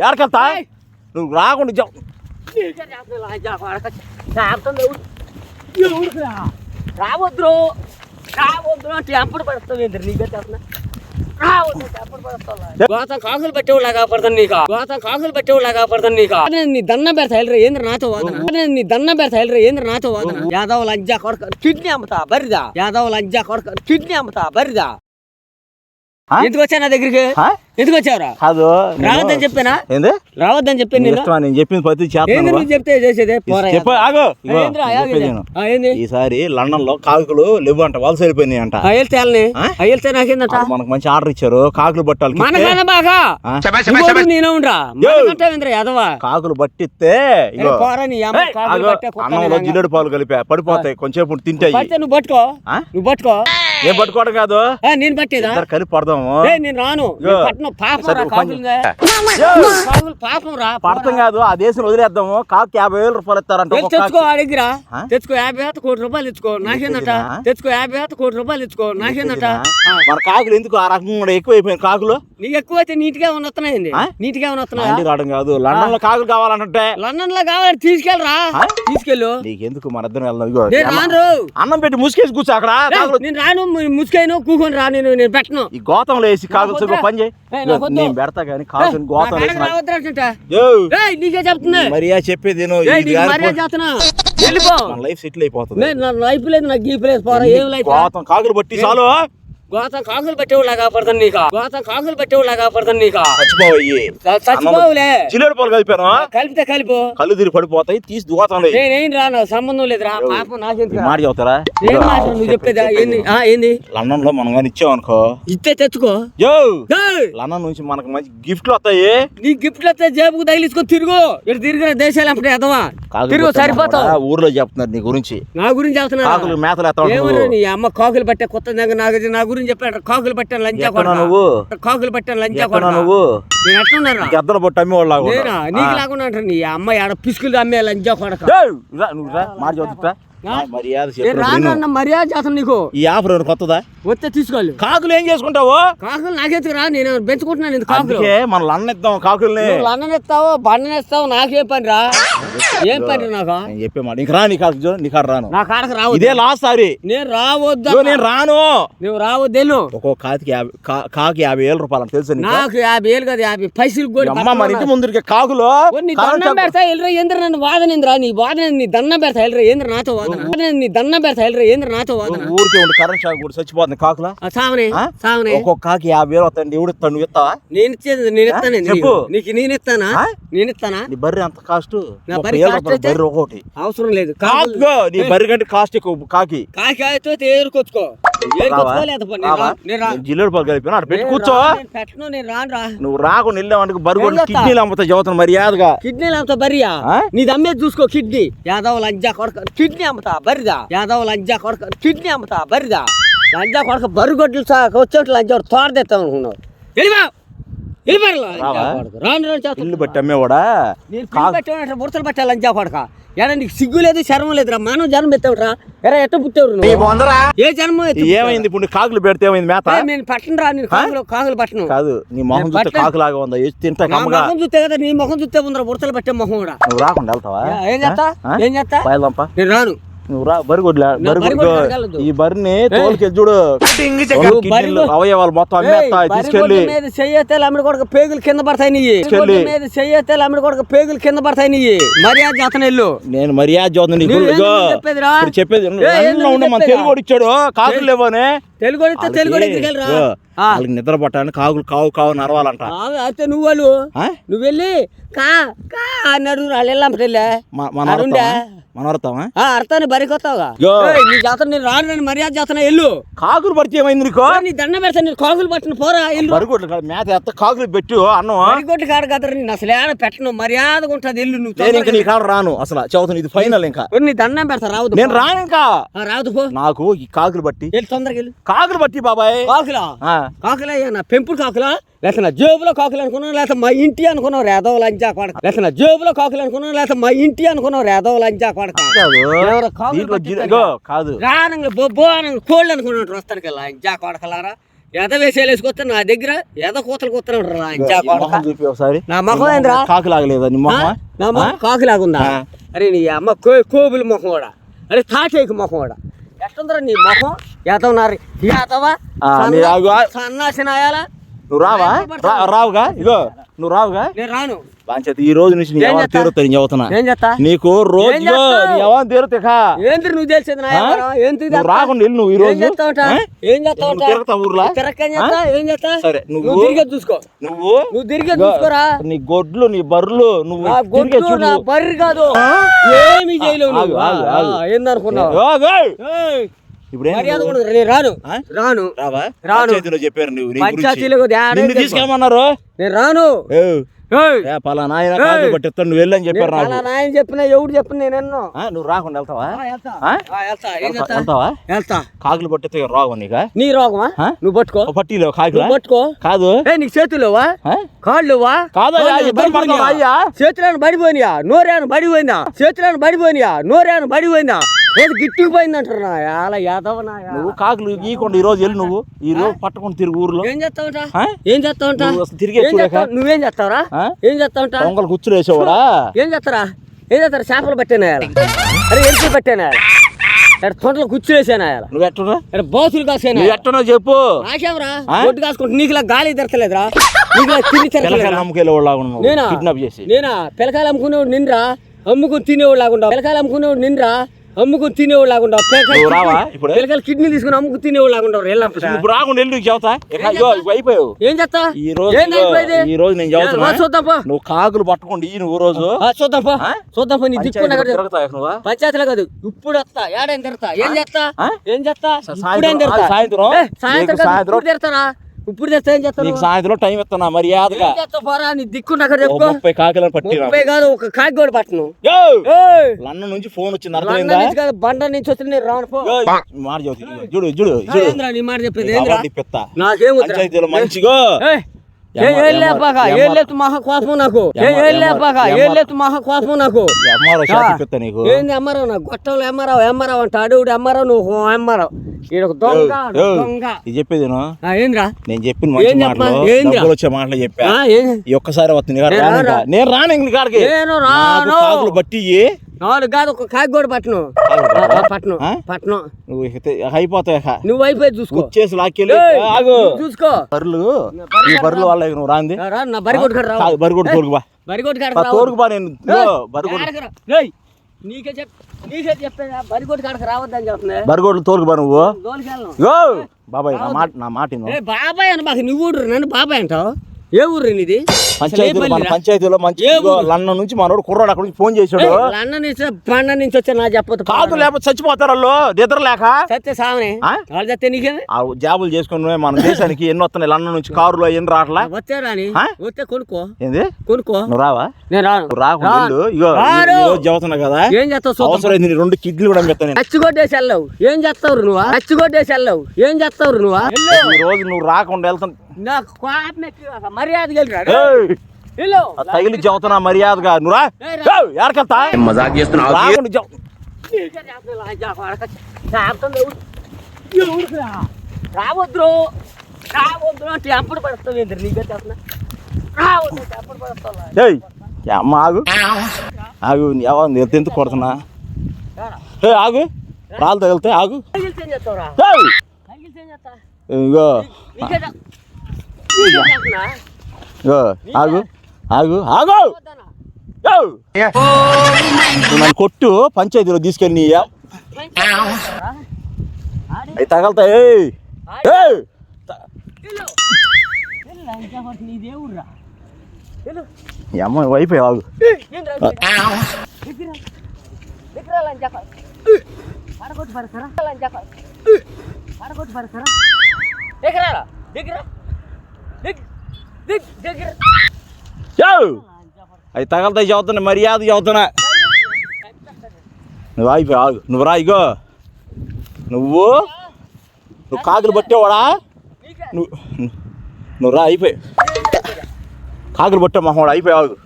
ఎడకెళ్తా నువ్వు రాకుండా రావద్దు రావద్దు అంటే ఎప్పుడు పడుతుంది నీకే చెప్పిన గోతం కాకులు పెట్టేవాళ్ళ కాపాడుతాను నీకు గోతం కాకులు పెట్టేవాళ్ళ కాపాడుతాను నీకు నీ దన్న పెడతా వెళ్ళరా ఏంద్ర నాతో వాదన నీ దన్న పెడతా వెళ్ళరా ఏంద్ర నాతో వాదన యాదవ్ లంజా కొడక కిడ్నీ అమ్ముతా బరిదా యాదవ్ లంజా కొడక కిడ్నీ అమ్ముతా బరిదా? ఎందుకు వచ్చా నా దగ్గరికి? ఎందుకు వచ్చావురా? కాదు రావద్దని చెప్పానా? ఏంది? రావద్దని చెప్పాను నీ నేను చెప్పింది ప్రతి ఏంది చేస్తాను నువ్వు చెప్తే చేసేదే? పోరా చెప్పు ఆగు. ఈసారి లండన్లో కాకులు లేవు అంట వలస వెళ్ళిపోయినాయి అంట. అయ్యల్తే వాళ్ళని? ఆ? అయ్యల్తే నాకేందట? మనకు మంచి ఆర్డర్ ఇచ్చారు. కాకులు బట్టాలి మనకన్నా బాగా. నేను యాదవా. కాకులు బట్టిస్తే ఇగో. పోరా నీ అమ్మ ఏయ్, కాకులు ఆగు. పట్టే కుక్క అన్నంలో. జిల్లేడు పాలు కలిపా. పడిపోతాయి కొంచెంసేపు తింటాయి నువ్వు పట్టుకో? నువ్వు పట్టుకో. ఏం పట్టుకోవడం కాదు. నేను పట్టేదా? కలిపి పడదాము. నేను రాను. నేను పాపం రా పడతాం కాదు ఆ దేశం వదిలేద్దాము. కాకు యాభై వేలు రూపాయలు ఇస్తారంట తెచ్చుకో ఆ? దగ్గర? తెచ్చుకో యాభై వేత కోటి రూపాయలు ఇచ్చుకో నాకేందట? తెచ్చుకో యాభై వేత కోటి రూపాయలు ఇచ్చుకో నాకేందట. మన కాకులు ఎందుకు ఆ రకంగా కూడా ఎక్కువైపోయిన కాకులు? నీకు ఎక్కువైతే నీట్గా ఉన్నస్తున్నాయండి ఆ? నీట్గా మా ఉన్నస్తున్నాయా ఇంటికి రావడం కాదు. లండన్లో కాకులు కావాలంటే? లండన్లో కావాలి తీసుకెళ్ళరా? తీసుకెళ్ళు. నీకెందుకు మన ఇద్దరం వెళ్దాం? నేను అన్నం పెట్టి ముసుకేసి కూర్చో అక్కడ. నేను రాను. ముసుకైను కూకొని రా నేను నేను పెట్టను. ఈ గోతంలో వేసి వద్దురా. పని చేయి. నేను పెడతా కానీ కాకులు గోతంలో వేసి నాకు- చెప్తున్నా. మరియా చెప్పేది చేస్తున్నా. వెళ్ళిపో. లైఫ్ సెటిల్ అయిపోతుంది. నా లైఫ్ లేదు నాకు గీపు లేదు పోరా ఏం లైఫ్ గోతం కాకులు పట్టి చాలు గోతం కాకులు పెట్టేవాళ్ళ కాపాడుతాను నీకు? గోతం కాకులు పెట్టేవాళ్ళ కాపాడుతాను నీకు? చచ్చిపోయి చచ్చిపోవులే. చిల్లెడు పాలు కలిపాను? కలిపితే కలిపో. కళ్ళు తిరిగి పడిపోతాయి తీసి వేయి. నేనేం రా నాకు సంబంధం లేదురా. పాపం నాకెందుకు మాట చెబుతారా? ఏం మాట నువ్వు చెప్పేదా ఏంది? ఆ, ఏంది? లండన్లో మనం కానీ ఇచ్చామనుకో. ఇస్తే తెచ్చుకో. యో! లండన్ నుంచి మనకు మంచి గిఫ్ట్లు వస్తాయి. నీ గిఫ్ట్లు వస్తే జేబుకు తగిలించుకో తిరుగు. ఇటు తిరిగిన దేశాలు అప్పుడు ఎదవా తిరుగు సరిపోతావు. ఊర్లో చెప్తున్నారు నీ గురించి. నా గురించి చెప్తున్నా కాకులు మేతలు ఎత్తా ఏమన్నా నీ అమ్మ కాకులు పట్టే కొత్త దగ్గర నాకు నా గురించి చెప్పాడు కాకులు పట్టాను లంచా కొడక నువ్వు? కాకులు పట్టాను లంచా కొడక నువ్వు? నేను ఎట్లున్నారా గద్దలు పట్టు అమ్మేవాళ్ళు నీకు అంటారు నీ అమ్మ ఆడ పిసుకులు అమ్మే లంచా కొడక నువ్వు మాట చెబుతా మర్యాద రాను మర్యాద చేస్తాను నీకు. ఈ ఆఫర్ కొత్తదా వస్తే తీసుకోవాలి. కాకులు ఏం చేసుకుంటావు? కాకులు నాకెందుకు రా నేను పెంచుకుంటున్నాను కాకులు. మన లండన్ ఇద్దాం కాకుల్ని. లండన్ ఇస్తావు బండన్ ఇస్తావు నాకేం పని రా. ఏం పని నాకు? చెప్పే మాట. నీకు రా నీ కాకు నీ కాడ రాను. నా కాడకు రావద్దు. ఇదే లాస్ట్ సారి. నేను రావద్దు నేను రాను. నువ్వు రావద్దేను ఒక్కొక్క కాకి యాభై కాకి యాభై వేల రూపాయలు తెలుసు నీకు? యాభై వేలు కదా యాభై పైసలు కూడా అమ్మ మన ఇంటి ముందుకి కాకులు నీ దండం పెడతా ఎల్రా ఏంద్ర నన్ను వాదనేంద్రా నీ వాదన నీ దండం పెడతా ఎల్రా ఏంద్ర నాతో వాదన. నీ దండం పెడతా ఎల్రా ఏంద్ర నాతో వాదన? ఊరికే ఉండి కరెంట్ షాక్ కూడా చచ్చిపోతుంది కాకులా? సావనే? సావనే. ఒక్కొక్క కాకి యాభై వేలు వస్తాయండి ఎవడు నువ్వు ఇస్తావా? నేను ఇచ్చేది నేను ఇస్తాను చెప్పు. నీకు నేను ఇస్తానా? నేను ఇస్తానా? నీ బర్రె అంత కాస్ట్? నా బర్రె అయితే? ఒకటి అవసరం లేదు. కాకుగో నీ బర్రె కంటే కాస్ట్ ఎక్కువ కాకి. కాకాయతో ఏరుకొచ్చుకో ఏరుకొచ్చుకో జిల్లేడు పాలు కలిపిన అక్కడ పెట్టి కూర్చో. పెట్టను నేను రాను రా. నువ్వు రాకుండా వెళ్ళామంటే బరువు. కిడ్నీలు అమ్ముతా చదువుతాను మర్యాదగా. కిడ్నీలు అమ్ముతా బర్రియా? ఆ? నీది అమ్మేది చూసుకో కిడ్నీ. యాదవ్ లంజా కొడక కిడ్నీ అమ్ముతా బరిదా యాదవ్ లంజా కొడక కిడ్నీ అమ్ముతా బరిదా లంజా కొడక బర్రు గొడ్లు సాక వచ్చేట్టు లంజా తోడదెత్తాం అనుకున్నావు. ఇల్లు బట్టి అమ్మేవాడా? నేను పిల్లి పెట్టాను ముడతలు పెట్టా లంజా కొడక ఎరా నీకు సిగ్గు లేదు శర్మం లేదురా మానవ జన్మ ఎత్తావురా ఎరా ఎట్ట పుట్టావు నువ్వు? ఏ జన్మ ఏమైంది ఇప్పుడు? కాకులు పెడితే ఏమైంది? మేత? నేను పట్టను రా నేను కాకులు కాకులు పట్టను. కాదు నీ మొహం చూస్తే కాకులాగా ఉందా? తింటా కమ్మగా? ముఖం చూస్తే కదా నీ ముఖం చూస్తే ఉందరా ముడతలు పెట్టే ముఖం కూడా. నువ్వు రాకుండా వెళ్తావా? ఏం చేస్తా? ఏం చేస్తా? నేను రాను. నువ్వు రా బరి కొడ్లే నా బరి. ఈ బరిని తోలుకెళ్ళి చూడు. అవయవాలు మొత్తం తీసుకెళ్ళి. గొడ్డు మీద చెయ్యతే అమ్మిడి కొడక పేగులు కింద పడతాయి నీ తీసుకెళ్ళి. మీద చెయ్యతే అమ్మిడి కొడక పేగులు కింద పడతాయి నీ మర్యాద జాతన ఇల్లు నేను మర్యాద? ఇప్పుడు చెప్పేది ఉండే మన? తెలుగు ఇచ్చాడు కాకులు లేవనే. తెలుగు తెలుగు వాళ్ళకి నిద్ర పట్టాలని కాకులు కావు కావు నరవాలంట అయితే నువ్వు వాళ్ళు. ఆ? నువ్వు వెళ్ళి కా కా అన్నాడు వాళ్ళు మ- మన? అర్థమా? అర్థాన్ని. ఏయ్, నీ జాతర నేను రాను నేను మర్యాద జాతన ఎల్లు. కాకులు పడితే ఏమైంది నీకు? నీ దండ పెడతా నేను కాకులు పట్టిన పోరా ఎల్లు. బరిగొడ్లు కాదు మేత ఎత్త కాకులు పెట్టు అన్నం. నేను అసలు ఏడ పెట్టను మర్యాదగా ఉంటుంది ఎల్లు నువ్వు నేను ఇంకా నీ కాడ రాను అసలు చదువుతాను ఇది ఫైనల్ ఇంకా. నీ దండం పెడతా రావద్దు నేను రాను ఇంకా. ఆ, రావద్దు పో. నాకు ఈ కాకులు బట్టి వెళ్ళి తొందరగా వెళ్ళు కాకులు బట్టి బాబాయ్. కాకులా? కాకులా నా పెంపుడు కాకులా? లేక నా జేబులో కాకులు అనుకున్నావు? లేక మా ఇంటి అనుకున్నావు? రేదవ లంచా కొడక లేక నా జేబులో కాకులు అనుకున్నావు? లేక మా ఇంటి అనుకున్నావు? రేదవ లంచా కొడక కాదు. రానంగా బొబ్బో అనంగా కోళ్ళు అనుకున్నట్టు వస్తాను లంచా కొడకలారా ఎద వేసేలు వేసుకొస్తా నా దగ్గర ఎద కూతలు కూతున్నాడు మొహం ఒకసారి. నా మొహం ఏంద్రా కాకు లాగలేదా నీ మొహం? నా మొహం కాకులాగుందా? ఆ. అరే నీ అమ్మ కో కోబుల ముఖం కూడా అరే తాటేకి ముఖం కూడా ఎట్టుందిరా నీ ముఖం ఎదవనారి ఎదవా ఆ, నువ్వు రావా? రావుగా? ఇగో నువ్వు రావుగా? రాను. బాంచేత ఈ రోజు నుంచి నీ ఎవరు? తీరుతాయి ఏం చేస్తా. నీకు రోజు? నీ ఎవరు తీరుతా ఏంటి నువ్వు? ఏంటి నువ్వు రాకుండా వెళ్ళు నువ్వు ఈ రోజు? ఏం తిరగతా ఊర్లా? ఏం చేస్తా? సరే, నువ్వు- తిరిగే చూసుకో. నువ్వు నువ్వు తిరిగే చూసుకోరా? నీ గొడ్లు నీ బర్రెలు నువ్వు తిరిగే చూడు. బర్రి కాదు. ఏమి చేయలేవు ఏందనుకున్నావు? ఇప్పుడు రాను? రాను. రావా? రాను. పంచాయతీలో చెప్పారు నువ్వు నిన్ను. తీసుకెళ్ళమన్నారు నేను రాను. పలానా ఆయన కాదు నువ్వు వెళ్ళని చెప్పారు నాకు. నాయన చెప్పిన ఎవడు చెప్పిన నేను ఎన్నో. నువ్వు రాకుండా వెళ్తావా? వెళ్తా. వెళ్తావా? కాకులు పట్టిస్తే రోగం నీకా? నీ రోగమా? నువ్వు పట్టుకో. పట్టీలో కాకులా? పట్టుకో. కాదు. ఏ నీకు చేతులువా? కాళ్ళువా? అయ్యా? చేతులను బడిపోయినా నోరేను బడిపోయినా చేతులను బడిపోయినా నోరేను బడిపోయినా ఏది గిట్టుకు పోయిందంటారు? నా యాల యాదవ నా. నువ్వు కాకులు గీయకుండా ఈ రోజు వెళ్ళి నువ్వు. ఈ రోజు పట్టుకొని తిరుగు ఊర్లో. ఏం చేస్తావుట? ఆ? ఏం అసలు తిరిగే? చేస్తావు? నువ్వేం చేస్తావురా? ఏం చేస్తావుట? పొంగల్ కూర్చుని వేసేవాడా? ఏం చేస్తారా? ఏం చేస్తారా? చేపలు పట్టాను అరే ఎంపీ పట్టాను అరే తొంటలు కూర్చునేసాను నువ్వు ఎట్టున్నా బాసులు కాసాను నువ్వు ఎట్టున్నా చెప్పు. నాకేమరా? ఒడ్డు కాసుకుంటే నీకులా గాలి నీకులా తెరతలేదురా నమ్మకాయలు వాళ్ళగా నేనా? కిడ్నాప్ చేసి. నేనా? పిల్లకాయలు అమ్ముకునేవాడు నిన్రా? అమ్ముకుని తినేవాడు లాగుండా పిల్లకాయలు అమ్ముకునేవాడు నిన్రా? అమ్ముకుని రావా ఇప్పుడు? పిల్లకాయలు కిడ్నీ తీసుకుని అమ్ముకు ఇప్పుడు రాకుండా వెళ్ళి చెబుతా. అయిపోయావు. ఏం చేస్తా ఈ రోజు? ఈ నేను చెబుతున్నా. నువ్వు కాకులు పట్టుకోండి నువ్వు రోజు. ఆ, చూద్దాం పో ఆ? చూద్దాం పో నీ దిక్కున పంచాయతీలో కాదు ఇప్పుడు వస్తా ఏడైనా తిడతా ఏం చేస్తా? ఏం చేస్తా సాయంత్రం- సాయంత్రం? సాయంత్రం- ఇప్పుడు తెస్తా ఏం చేస్తాను నీకు సాయంత్రం టైం ఇస్తున్నా మర్యాదగా. పోరా? నీ దిక్కున్న అక్కడ ఓ చెప్పుకో ముప్పై కాకులను పట్టి ముప్పై కాదు ఒక కాకి కూడా పట్టను! లండన్ నుంచి ఫోన్ వచ్చింది అర్థమైందా? కాదు బండ నుంచి వచ్చి నేను రాను పో! మాట చెబుతా ఇదిగో, చూడు చూడు. చూడు నీ మాట చెప్పేది నాకేం మంచిగా. ఏంది అమ్మారావు నాకు గొట్టంలో ఎమ్మారావు ఎమ్మారావు అంట నువ్వు చెప్పేది నేను చెప్పిన? మాటలు వచ్చే మాటలు చెప్పా ఒక్కసారి వస్తుంది నేను రాను కాడికి బట్టి. నాలుగు కాదు ఒక కాకి కూడా పట్టను? పట్టను. నువ్వు ఇక. నువ్వు అయిపోయి చూసుకో. గుచ్చేసి లాక్కెళ్ళి ఆగు. చూసుకో. బర్రెలు. ఈ బర్రెలు వాళ్ళ నువ్వు రాంది నా బరి కొట్టుకాడు కొట్టు బరి కొట్టుకాడు బా, తోలుకు బా నేను. కొట్టు. నీకే చెప్ నీకే చెప్పేదా కొట్టుకాడకు రావద్దని చెప్తున్నా. నువ్వు. బాబాయ్ నా మాట నా మాట బాబాయ్ అని మాకు నువ్వు నన్ను బాబాయ్ అంటావు. ఏ ఊరు నీది? పంచాయతీలో మన పంచాయతీలో మంచి లండన్ నుంచి మనోడు కుర్రాడు అక్కడ నుంచి ఫోన్ చేశాడు. లండన్ నుంచి బండ నుంచి వచ్చా నా చెప్పదు కాదు లేకపోతే చచ్చిపోతారు వాళ్ళు. నిద్ర లేక? సత్య సామనే? వాళ్ళు చెప్తే నీకేమి? ఆ జాబులు చేసుకుని మన దేశానికి ఎన్ని వస్తున్నాయి? లండన్ నుంచి కారులో ఎన్ని రావట్లా వచ్చే రాని? వస్తే కొనుక్కో. ఏంది? కొనుక్కో. నువ్వు రావా? నేను రాను రాకుండా. ఇగో చెబుతున్నా కదా? ఏం చేస్తావు? అవసరం నీ రెండు కిడ్నీలు కూడా పెడతాను నేను. అచ్చిగొట్టేసి వెళ్ళవు. ఏం చేస్తావు నువ్వు? అచ్చిగొట్టేసి వెళ్ళవు. ఏం చేస్తావు నువ్వు? ఈ రోజు నువ్వు రాకుండా వెళ్తాను. నాకు కోపం ఎక్కువ. మర్యాద ఆ తగిలి చెబుతున్నా మర్యాదగా నువ్వు ఎక్కడికెళ్తా మజాక్? రావద్దు రావద్దు అంటే ఎప్పుడు పడతావు ఏంటి నీకే చేస్తున్నా రావద్దు ఎప్పుడు ఈ అమ్మ ఆగు ఆగు ఎందుకు కొడుతున్నా ఏ ఆగు రాళ్ళు తగిలితే ఆగు ఇగో ఆగు ఆగు ఆగు! నన్ను కొట్టు పంచాయతీలో తీసుకెళ్ళి అవి తగలుతాయి అమ్మ వైపు ఆగు. పడగొట్టు పడతారా. పడగొట్టు పడతారా దగ్గర రా. దగ్గర దగ్గర దగ్గర దగ్గర ఏయ్! అవి తగలతాయి చదువుతున్నా మర్యాద చదువుతున్నా నువ్వు ఆగిపోయి ఆగు నువ్వు రా ఇగో నువ్వు నువ్వు కాకులు పట్టేవాడా నువ్వు నువ్వు రా అయిపోయి కాకులు పట్టే మహోడు అయిపోయి ఆగు